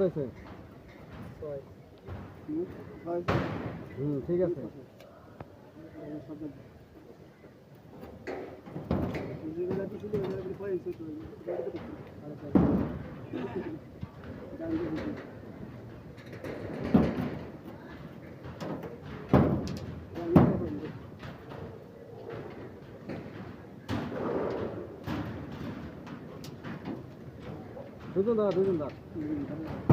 হয়েছে? হুম ঠিক আছে। দুজন দাঁড়া দুজন দাঁড়া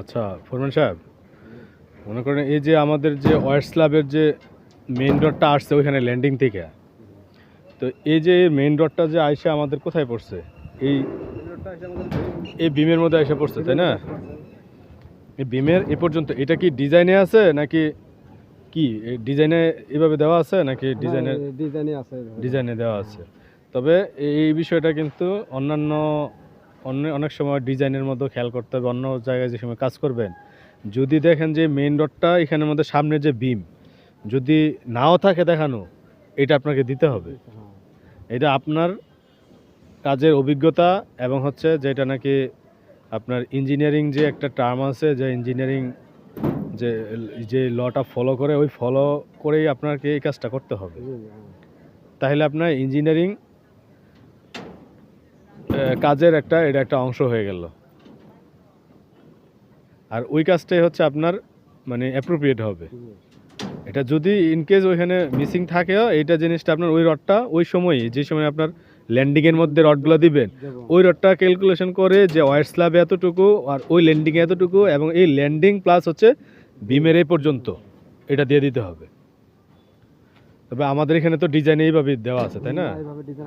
আচ্ছা ফরমান সাহেব, মনে করেন এই যে আমাদের যে ওয়ার স্ল্যাবের যে মেইন রোডটা আসছে ওইখানে ল্যান্ডিং থেকে, তো এই যে মেইন রোডটা যে আইসে আমাদের কোথায় পড়ছে? এই এই বিমের মধ্যে এসে পড়ছে, তাই না? এই বিমের এ পর্যন্ত, এটা কি ডিজাইনে আছে নাকি কি ডিজাইনে এভাবে দেওয়া আছে নাকি ডিজাইনের হ্যাঁ, ডিজাইনই আছে ডিজাইনে দেওয়া আছে। তবে এই বিষয়টা কিন্তু অন্যান্য অন্য অনেক সময় ডিজাইনের মধ্যে খেয়াল করতে হবে অন্য জায়গায় যে সময় কাজ করবেন। যদি দেখেন যে মেইন রডটা এখানের মধ্যে সামনে যে বিম যদি নাও থাকে দেখানো এটা আপনাকে দিতে হবে। এটা আপনার কাজের অভিজ্ঞতা এবং হচ্ছে যেটা নাকি আপনার ইঞ্জিনিয়ারিং যে একটা টার্ম আছে যে ইঞ্জিনিয়ারিং যে যে লটা ফলো করে ওই ফলো করেই আপনাকে এই কাজটা করতে হবে। তাহলে আপনার ইঞ্জিনিয়ারিং কাজের একটা এটা একটা অংশ হয়ে গেল। আর ওই কাজটাই হচ্ছে আপনার মানে অ্যাপ্রোপ্রিয়েট হবে। এটা যদি ইনকেস ওইখানে মিসিং থাকেও এইটা জিনিসটা আপনার ওই রডটা ওই সময়ই যে সময় আপনার ল্যান্ডিংয়ের মধ্যে রডগুলো দিবেন ওই রডটা ক্যালকুলেশন করে যে ওয়ার স্ল্যাবে এতটুকু আর ওই ল্যান্ডিংয়ে এতটুকু এবং এই ল্যান্ডিং প্লাস হচ্ছে বিমের এই পর্যন্ত এটা দিয়ে দিতে হবে। তবে আমাদের এখানে তো ডিজাইন এইভাবে দেওয়া আছে তাই না?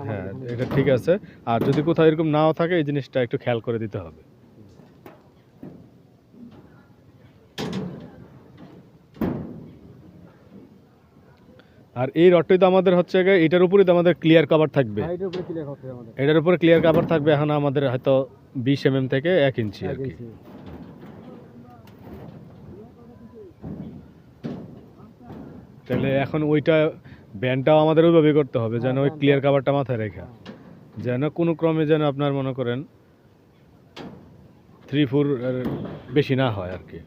হ্যাঁ এটা ঠিক আছে। আর যদি কোথাও এরকম নাও থাকে এই জিনিসটা একটু খেয়াল করে দিতে হবে। আর এই রডটাই তো আমাদের হচ্ছে গিয়ে এটার উপরেই তো আমাদের ক্লিয়ার কভার থাকবে। উপরে এটার উপরে ক্লিয়ার কভার থাকবে এখন আমাদের হয়তো বিশ এম থেকে এক ইঞ্চি আর কি। তাহলে এখন ওইটা ব্যান্ডটাও আমাদের ওইভাবে করতে হবে যেন ওই ক্লিয়ার কাভারটা মাথায় রেখে। যেন কোনো ক্রমে যেন আপনার মনে করেন থ্রি ফোর বেশি না হয় আর কি।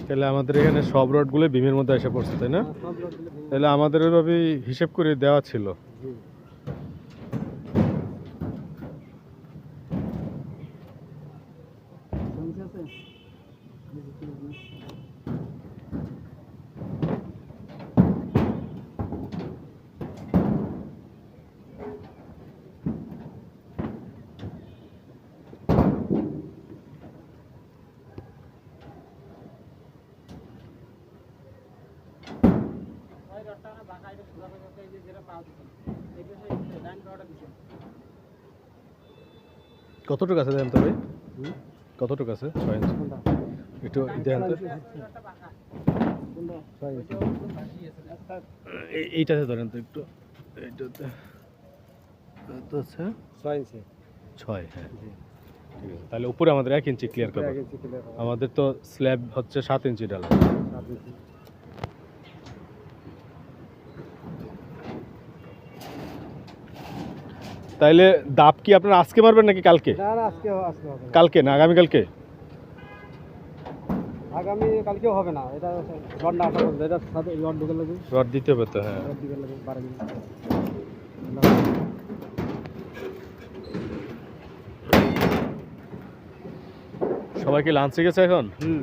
তাহলে আমাদের এখানে সব রডগুলো বিমের মধ্যে এসে পড়ছে তাই না? হ্যাঁ, তাহলে আমাদের ওইভাবেই হিসেব করে দেওয়া ছিল। জি। সমস্যা কতটুকু আছে দেন তো ভাই? কতটুকু আছে? ছয় ইঞ্চি? একটু দেন তো। এইটাতে ধরেন তো একটু। এইটাতে। ছয় ইঞ্চি। ছয় হ্যাঁ। ঠিক আছে তাহলে উপরে আমাদের এক ইঞ্চি ক্লিয়ার করবে। আমাদের তো স্ল্যাব হচ্ছে সাত ইঞ্চি ডালা সাত ইঞ্চি। তাইলে দাপ কি আপনারা আজকে মারবেন নাকি কালকে। কালকে না আগামীকালকে আগামী কালকেও হবে না এটা রড না এটা সাথে রড ঢুকে লাগবে। রড দিতে হবে তো হ্যাঁ। রড ঢুকে লাগবে বারো মিনিট সবাই কি লাঞ্চে গেছে এখন? হুম।